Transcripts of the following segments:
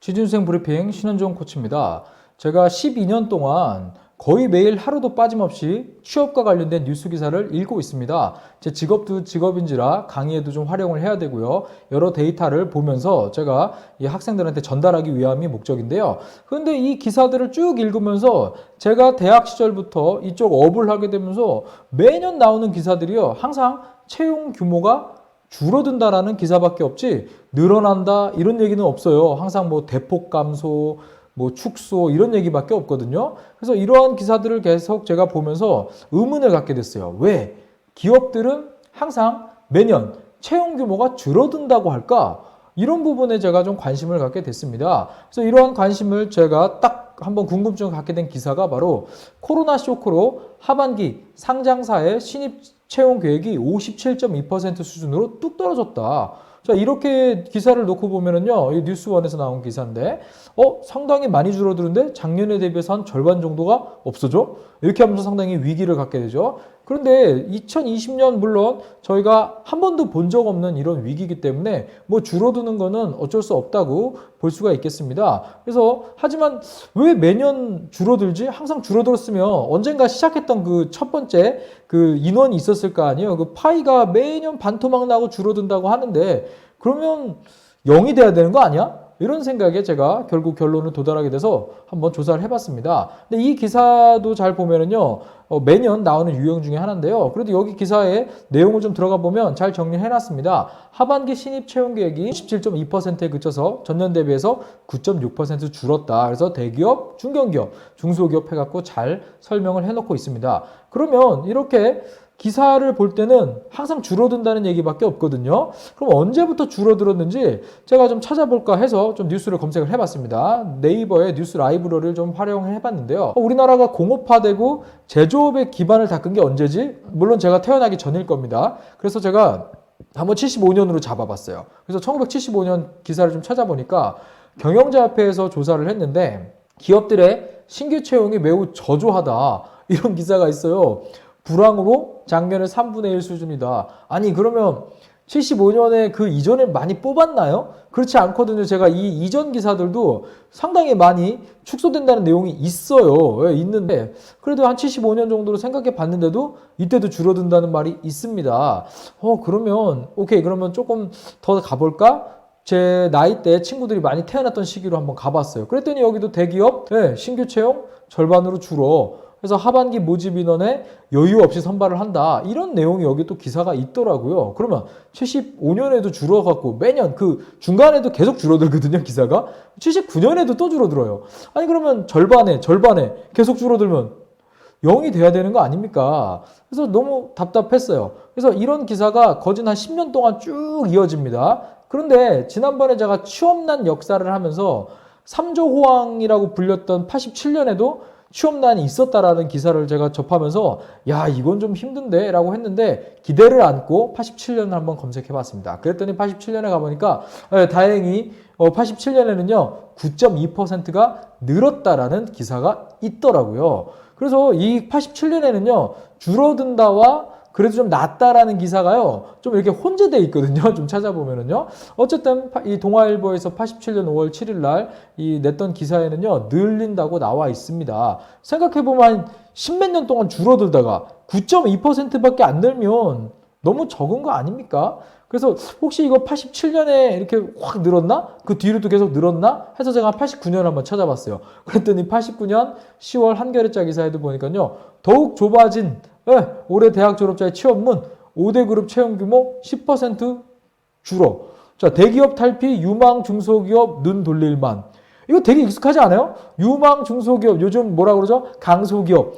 취준생 브리핑 신현종 코치입니다. 제가 12년 동안 거의 매일 하루도 빠짐없이 취업과 관련된 뉴스 기사를 읽고 있습니다. 제 직업도 직업인지라 강의에도 좀 활용을 해야 되고요. 여러 데이터를 보면서 제가 이 학생들한테 전달하기 위함이 목적인데요. 그런데 이 기사들을 쭉 읽으면서 제가 대학 시절부터 이쪽 업을 하게 되면서 매년 나오는 기사들이요. 항상 채용 규모가 줄어든다라는 기사밖에 없지 늘어난다 이런 얘기는 없어요. 항상 뭐 대폭 감소, 뭐 축소 이런 얘기밖에 없거든요. 그래서 이러한 기사들을 계속 제가 보면서 의문을 갖게 됐어요. 왜 기업들은 항상 매년 채용 규모가 줄어든다고 할까? 이런 부분에 제가 좀 관심을 갖게 됐습니다. 그래서 이러한 관심을 제가 딱 한번 궁금증을 갖게 된 기사가 바로 코로나 쇼크로 하반기 상장사의 신입 채용 계획이 57.2% 수준으로 뚝 떨어졌다. 자, 이렇게 기사를 놓고 보면은요, 이 뉴스원에서 나온 기사인데, 어, 상당히 많이 줄어드는데 작년에 대비해서 한 절반 정도가 없어져? 이렇게 하면서 상당히 위기를 갖게 되죠. 그런데 2020년 물론 저희가 한 번도 본 적 없는 이런 위기이기 때문에 뭐 줄어드는 거는 어쩔 수 없다고 볼 수가 있겠습니다. 그래서 하지만 왜 매년 줄어들지? 항상 줄어들었으면 언젠가 시작했던 그 첫 번째 그 인원이 있었을 거 아니에요. 그 파이가 매년 반토막 나고 줄어든다고 하는데 그러면 0이 돼야 되는 거 아니야? 이런 생각에 제가 결국 결론을 도달하게 돼서 한번 조사를 해봤습니다. 근데 이 기사도 잘 보면은요, 어, 매년 나오는 유형 중에 하나인데요. 그래도 여기 기사에 내용을 좀 들어가 보면 잘 정리해놨습니다. 하반기 신입 채용 계획이 17.2%에 그쳐서 전년 대비해서 9.6% 줄었다. 그래서 대기업, 중견기업, 중소기업 해갖고 잘 설명을 해놓고 있습니다. 그러면 이렇게 기사를 볼 때는 항상 줄어든다는 얘기밖에 없거든요. 그럼 언제부터 줄어들었는지 제가 좀 찾아볼까 해서 좀 뉴스를 검색을 해봤습니다. 네이버의 뉴스 라이브러리를 좀 활용을 해봤는데요. 어, 우리나라가 공업화되고 제조업의 기반을 닦은 게 언제지? 물론 제가 태어나기 전일 겁니다. 그래서 제가 한번 75년으로 잡아봤어요. 그래서 1975년 기사를 좀 찾아보니까 경영자협회에서 조사를 했는데 기업들의 신규 채용이 매우 저조하다 이런 기사가 있어요. 불황으로 작년에 3분의 1 수준이다. 아니 그러면 75년에 그 이전에 많이 뽑았나요? 그렇지 않거든요. 제가 이 이전 기사들도 상당히 많이 축소된다는 내용이 있어요. 예, 있는데 그래도 한 75년 정도로 생각해 봤는데도 이때도 줄어든다는 말이 있습니다. 어 그러면 오케이 그러면 조금 더 가볼까? 제 나이 때 친구들이 많이 태어났던 시기로 한번 가봤어요. 그랬더니 여기도 대기업 예, 신규 채용 절반으로 줄어. 그래서 하반기 모집 인원에 여유 없이 선발을 한다. 이런 내용이 여기 또 기사가 있더라고요. 그러면 75년에도 줄어갖고 매년 그 중간에도 계속 줄어들거든요, 기사가. 79년에도 또 줄어들어요. 아니, 그러면 절반에, 절반에 계속 줄어들면 0이 돼야 되는 거 아닙니까? 그래서 너무 답답했어요. 그래서 이런 기사가 거진 한 10년 동안 쭉 이어집니다. 그런데 지난번에 제가 취업난 역사를 하면서 3조 호황이라고 불렸던 87년에도 취업난이 있었다라는 기사를 제가 접하면서 야 이건 좀 힘든데? 라고 했는데 기대를 안고 87년을 한번 검색해 봤습니다. 그랬더니 87년에 가보니까 예, 다행히 어, 87년에는요 9.2%가 늘었다라는 기사가 있더라고요. 그래서 이 87년에는요 줄어든다와 그래도 좀 낫다라는 기사가요, 좀 이렇게 혼재되어 있거든요. 좀 찾아보면은요. 어쨌든 이 동아일보에서 87년 5월 7일 날 이 냈던 기사에는요, 늘린다고 나와 있습니다. 생각해 보면 한 십몇 년 동안 줄어들다가 9.2%밖에 안 늘면 너무 적은 거 아닙니까? 그래서 혹시 이거 87년에 이렇게 확 늘었나? 그 뒤로도 계속 늘었나? 해서 제가 89년 한번 찾아봤어요. 그랬더니 89년 10월 한겨레자 기사에도 보니까요. 더욱 좁아진 네, 올해 대학 졸업자의 취업문 5대 그룹 채용 규모 10% 줄어. 자, 대기업 탈피, 유망 중소기업 눈 돌릴만. 이거 되게 익숙하지 않아요? 유망 중소기업, 요즘 뭐라 그러죠? 강소기업.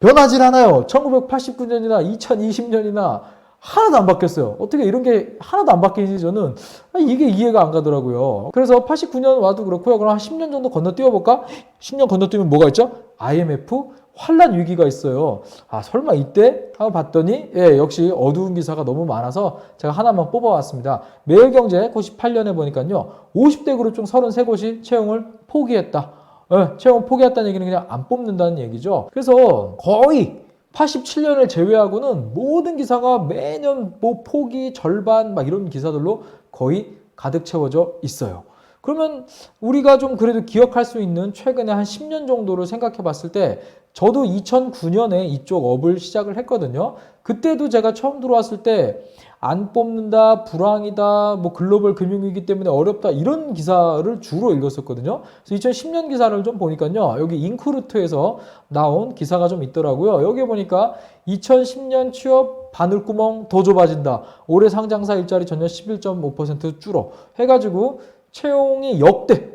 변하진 않아요. 1989년이나 2020년이나 하나도 안 바뀌었어요. 어떻게 이런 게 하나도 안 바뀌는지 저는 이게 이해가 안 가더라고요. 그래서 89년 와도 그렇고요. 그럼 한 10년 정도 건너뛰어 볼까? 10년 건너뛰면 뭐가 있죠? IMF 환란 위기가 있어요. 아, 설마 이때? 하고 봤더니, 예, 역시 어두운 기사가 너무 많아서 제가 하나만 뽑아왔습니다. 매일경제 98년에 보니까요, 50대 그룹 중 33곳이 채용을 포기했다. 예, 채용 포기했다는 얘기는 그냥 안 뽑는다는 얘기죠. 그래서 거의 87년을 제외하고는 모든 기사가 매년 뭐 포기 절반 막 이런 기사들로 거의 가득 채워져 있어요. 그러면 우리가 좀 그래도 기억할 수 있는 최근에 한 10년 정도를 생각해 봤을 때 저도 2009년에 이쪽 업을 시작을 했거든요. 그때도 제가 처음 들어왔을 때 안 뽑는다, 불황이다, 뭐 글로벌 금융위기 때문에 어렵다 이런 기사를 주로 읽었었거든요. 그래서 2010년 기사를 좀 보니까요. 여기 인크루트에서 나온 기사가 좀 있더라고요. 여기 보니까 2010년 취업 바늘구멍 더 좁아진다. 올해 상장사 일자리 전년 11.5% 줄어. 해가지고 채용이 역대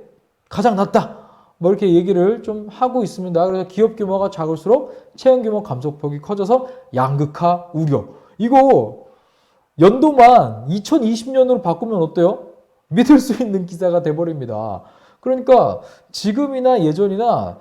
가장 낮다. 뭐 이렇게 얘기를 좀 하고 있습니다. 그래서 기업 규모가 작을수록 채용 규모 감소폭이 커져서 양극화 우려. 이거 연도만 2020년으로 바꾸면 어때요? 믿을 수 있는 기사가 돼버립니다. 그러니까 지금이나 예전이나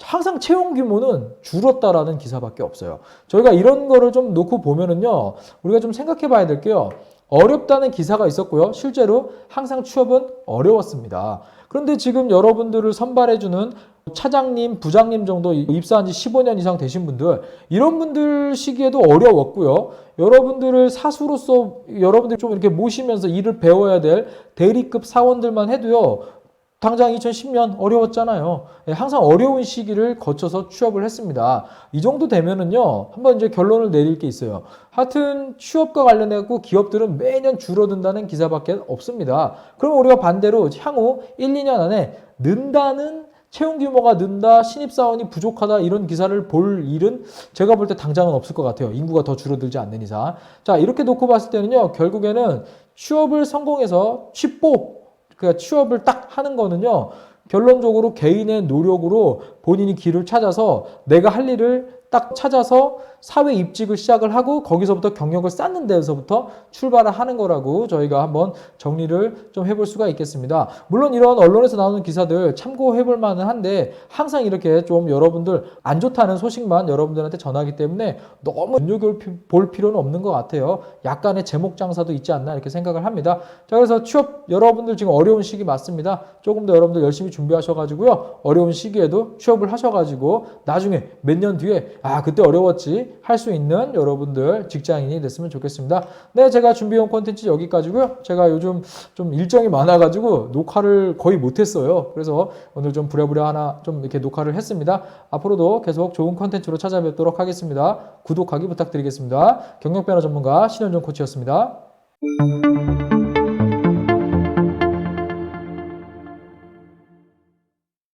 항상 채용 규모는 줄었다라는 기사밖에 없어요. 저희가 이런 거를 좀 놓고 보면은요, 우리가 좀 생각해 봐야 될게요. 어렵다는 기사가 있었고요. 실제로 항상 취업은 어려웠습니다. 그런데 지금 여러분들을 선발해주는 차장님, 부장님 정도 입사한 지 15년 이상 되신 분들, 이런 분들 시기에도 어려웠고요. 여러분들을 사수로서 여러분들이 좀 이렇게 모시면서 일을 배워야 될 대리급 사원들만 해도요. 당장 2010년 어려웠잖아요. 예, 항상 어려운 시기를 거쳐서 취업을 했습니다. 이 정도 되면은요, 한번 이제 결론을 내릴 게 있어요. 하여튼 취업과 관련해고 기업들은 매년 줄어든다는 기사밖에 없습니다. 그럼 우리가 반대로 향후 1, 2년 안에 는다는 채용 규모가 는다, 신입사원이 부족하다 이런 기사를 볼 일은 제가 볼 때 당장은 없을 것 같아요. 인구가 더 줄어들지 않는 이상. 자, 이렇게 놓고 봤을 때는요, 결국에는 취업을 성공해서 취뽀 그러니까 취업을 딱 하는 거는요. 결론적으로 개인의 노력으로 본인이 길을 찾아서 내가 할 일을 딱 찾아서 사회 입직을 시작을 하고 거기서부터 경력을 쌓는 데서부터 출발을 하는 거라고 저희가 한번 정리를 좀 해볼 수가 있겠습니다. 물론 이런 언론에서 나오는 기사들 참고해 볼 만은 한데 항상 이렇게 좀 여러분들 안 좋다는 소식만 여러분들한테 전하기 때문에 너무 눈여겨볼 필요는 없는 것 같아요. 약간의 제목 장사도 있지 않나 이렇게 생각을 합니다. 자, 그래서 취업 여러분들 지금 어려운 시기 맞습니다. 조금 더 여러분들 열심히 준비하셔가지고요. 어려운 시기에도 취업을 하셔가지고 나중에 몇 년 뒤에 아, 그때 어려웠지 할 수 있는 여러분들 직장인이 됐으면 좋겠습니다. 네, 제가 준비해온 콘텐츠 여기까지고요. 제가 요즘 좀 일정이 많아가지고 녹화를 거의 못했어요. 그래서 오늘 좀 부랴부랴 하나 좀 이렇게 녹화를 했습니다. 앞으로도 계속 좋은 콘텐츠로 찾아뵙도록 하겠습니다. 구독하기 부탁드리겠습니다. 경력 변화 전문가 신현종 코치였습니다.